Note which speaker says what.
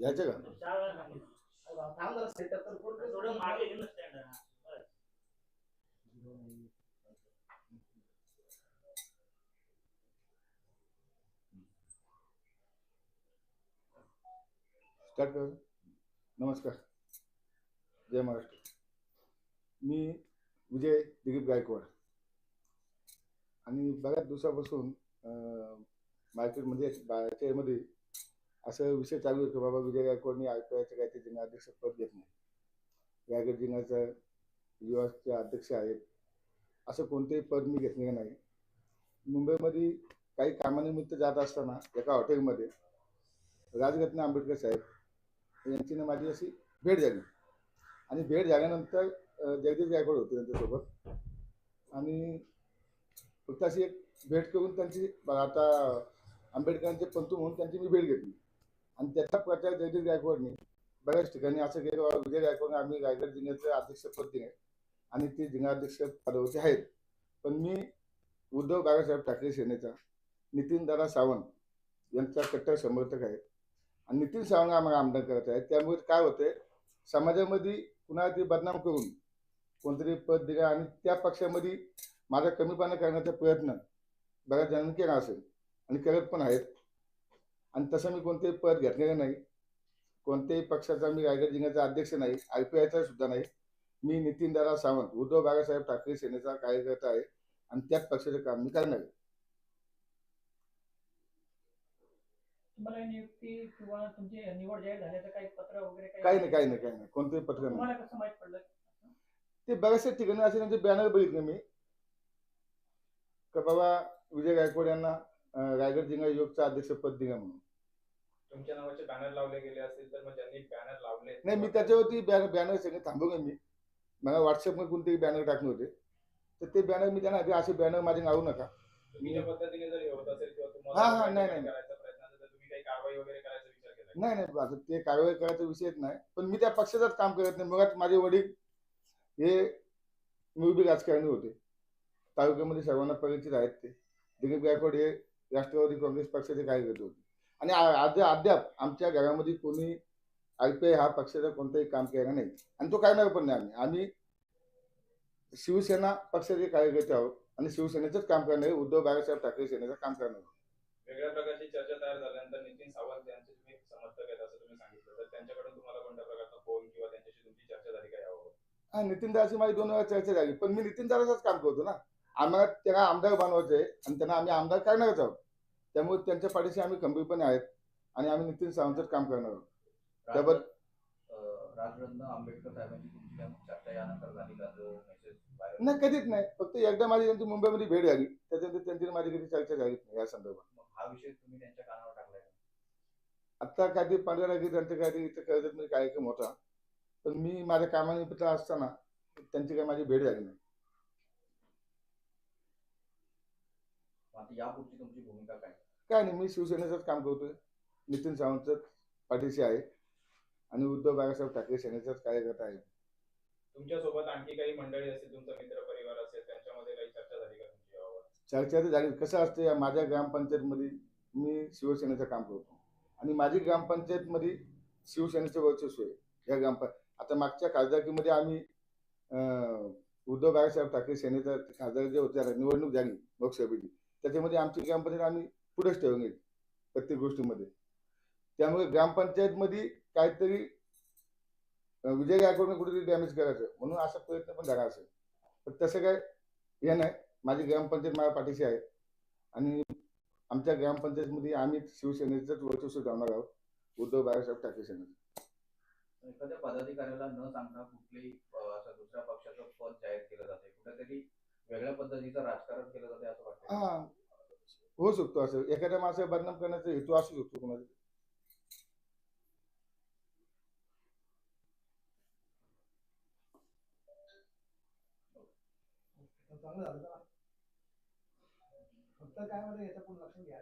Speaker 1: याचे का? स्टार्ट कर. नमस्कार. जय महाराष्ट्र. मी विजय दिलीप गायकवाड. आणि बऱ्याच दिवसापासून मार्केट मार्केटमध्ये बाहेरच्यामध्ये असं विषय चालू आहे की बाबा विजय गायकवाडनी आय पी आयचं काही ते जिल्हाध्यक्ष पद घेत नाही. रायगड जिल्ह्याचा युवाचे अध्यक्ष आहेत. असं कोणतेही पद मी घेतलेलं नाही. मुंबईमध्ये काही कामानिमित्त जात असताना एका हॉटेलमध्ये राजरत्न आंबेडकर साहेब यांची ना माझी अशी भेट झाली. आणि भेट झाल्यानंतर जगदीश गायकवाड होते त्यांच्यासोबत. आणि फक्त अशी एक भेट करून त्यांची आता आंबेडकरांचे पंतू म्हणून त्यांची मी भेट घेतली. आणि त्याचा प्रचार जयदीप गायकवाडने बऱ्याच ठिकाणी असं केलं विजय गायकवाड आम्ही रायगड जिल्ह्याचं अध्यक्षपद दिले. आणि ते जिल्हाध्यक्ष पदावरचे आहेत. पण मी उद्धव बाळासाहेब ठाकरे सेनेचा नितीन दादा सावंत यांचा कट्टर समर्थक आहे. आणि नितीन सावंत आम्हाला आमदार करत आहे. त्यामुळे काय होते समाजामध्ये कुणाला ते बदनाम करून कोणतरी पद दिलं आणि त्या पक्षामध्ये माझा कमीपणा करण्याचा प्रयत्न बऱ्याच जणांनी केला असेल. आणि करत पण आहेत. आणि तसं मी कोणतेही पद घेतलेलं नाही. कोणत्याही पक्षाचा मी रायगड जिल्ह्याचा अध्यक्ष नाही. आय पी आयचा सुद्धा नाही. मी नितीन दादा सावंत उद्धव बाळासाहेब ठाकरे सेनेचा कार्यकर्ता आहे. आणि त्याच पक्षाचं काम मी करणार आहे.
Speaker 2: तुम्हाला नियुक्ती किंवा तुमची निवड जाहीर झाल्याचं काही पत्र वगैरे
Speaker 1: काही नाही काही नाही काही नाही. कोणतेही पत्र नाही.
Speaker 2: तुम्हाला कसं माहीत पडलं?
Speaker 1: ते बऱ्याचशा ठिकाणी असे त्यांचे बॅनर बघितले मी. का बाबा विजय गायकवाड यांना रायगड जिल्हा युवकचं अध्यक्षपद दिलं म्हणून.
Speaker 3: तुमच्या नावाचे बॅनर लावले गेले असतील तर मग ज्यांनी बॅनर लावले
Speaker 1: नाही मी त्याच्यावरती बॅनर बॅनर सगळे थांबवले मी. मला व्हॉट्सअपवर कोणतेही बॅनर टाकले होते. तर ते बॅनर मी त्यांना असे बॅनर माझे लावू नका.
Speaker 3: चुकीच्या पद्धतीने जर हे होत असेल किंवा
Speaker 1: हा,
Speaker 3: तुम्हाला
Speaker 1: हा, नाही, नाही.
Speaker 3: करायचा प्रयत्न असेल तर तुम्ही काही कारवाई वगैरे करायचा विचार केला का?
Speaker 1: नाही नाही आता ते कारवाई करायचा विषयच नाही. पण मी त्या पक्षाचाच काम करत नाही. मुळात माझे वडील हे मुलबी राजकारणी होते. तालुक्यामध्ये सर्वांना परिचित आहेत ते. दिलीप गायकवाड हे राष्ट्रवादी काँग्रेस पक्षाचे कार्यकर्ते होते. आणि आज अद्याप आमच्या घरामध्ये कोणी आय पी आय हा पक्षाचा कोणताही काम केला नाही. आणि तो करणार पण नाही आम्ही. आम्ही शिवसेना पक्षाचे कार्यकर्ते आहोत आणि शिवसेनेचंच काम करणार आहे उद्धव बाळासाहेब ठाकरे सेनेचं काम करणार आहोत.
Speaker 3: वेगळ्या प्रकारची चर्चा तयार झाल्यानंतर नितीन सावंत यांचे तुम्ही समर्थक आहेत असं तुम्ही सांगितलं. तर त्यांच्याकडून तुम्हाला कोणत्या प्रकारचा फोन किंवा त्यांच्याशी तुमची चर्चा झाली काय याबाबत?
Speaker 1: हा नितीन दादाची माझी दोन वेळा चर्चा झाली पण मी नितीन दादाचंच काम करतो ना. आम्हाला त्यांना आमदार बनवायचं आहे आणि त्यांना आम्ही आमदार करणारच आहोत. त्यामुळे त्यांच्या पाठीशी आम्ही खंबीरपणे आहेत आणि आम्ही नितीन सावंतच काम करणार आहोत. त्याबद्दल
Speaker 4: राजरत्न आंबेडकर साहेबांची तुमची काय चर्चा यानंतर झाली का? जो मेसेज व्हायरल
Speaker 1: नाही कधीच नाही. फक्त एकदा माझी त्यांची मुंबईमध्ये भेट झाली. त्याच्यानंतर त्यांची माझी कधी चर्चा झालीच नाही या संदर्भात.
Speaker 4: मग हा विषय तुम्ही त्यांच्या कानावर टाकलाय का?
Speaker 1: आत्ता काय ते पंधरा तारखेला त्यांचं काय ते इथं कर्जतमध्ये कार्यक्रम होता. पण मी माझ्या कामानिमित्त असताना त्यांची काय माझी भेट झाली नाही
Speaker 4: मग आता यापुढची तुमची भूमिका काय?
Speaker 1: काय नाही मी शिवसेनेचंच काम करतोय. नितीन सावंतच पाठीशी आहे. आणि उद्धव बाळासाहेब ठाकरे सेनेचाच कार्यकर्ता आहे.
Speaker 3: तुमच्यासोबत आणखी काही मंडळी असतील तुमचा मित्र परिवार असेल त्यांच्यामध्ये काही चर्चा झाली का
Speaker 1: चर्चा तर झाली. कसं असतं या माझ्या ग्रामपंचायतमध्ये मी शिवसेनेचं काम करतो. आणि माझी ग्रामपंचायतमध्ये शिवसेनेचं वर्चस्व आहे. या ग्रामपंचायत आता मागच्या खासदारकीमध्ये आम्ही अं, उद्धव बाळासाहेब ठाकरे सेनेचा खासदार जे होते निवडणूक झाली लोकसभेची. त्याच्यामध्ये आमची ग्रामपंचायत आम्ही पुढेच ठेवून गेली प्रत्येक गोष्टीमध्ये. त्यामुळे ग्रामपंचायतमध्ये काहीतरी विजय गायकवाडने कुठेतरी डॅमेज करायचं म्हणून असा प्रयत्न पण झाला असेल. पण तसं काय हे नाही. माझी ग्रामपंचायत माझ्या पाठीशी आहे. आणि आमच्या ग्रामपंचायतमध्ये आम्ही शिवसेनेचंच वर्चस्व जाणार आहोत. उद्धव बाळासाहेब ठाकरे सेनेचं.
Speaker 4: एखाद्या पदाधिकाऱ्याला न सांगता कुठलेही दुसऱ्या पक्षाचं पद जाहीर केलं जाते कुठेतरी वेगळ्या पद्धतीचं राजकारण केलं जाते असं वाटतं
Speaker 1: हा. होऊ शकतो असं. एखाद्या माणसाला बदनाम करण्याचा हेतू असू शकतो कोणाचा.
Speaker 5: चांगलं झालं का फक्त काय म्हणजे याच्या पण लक्षात घ्या.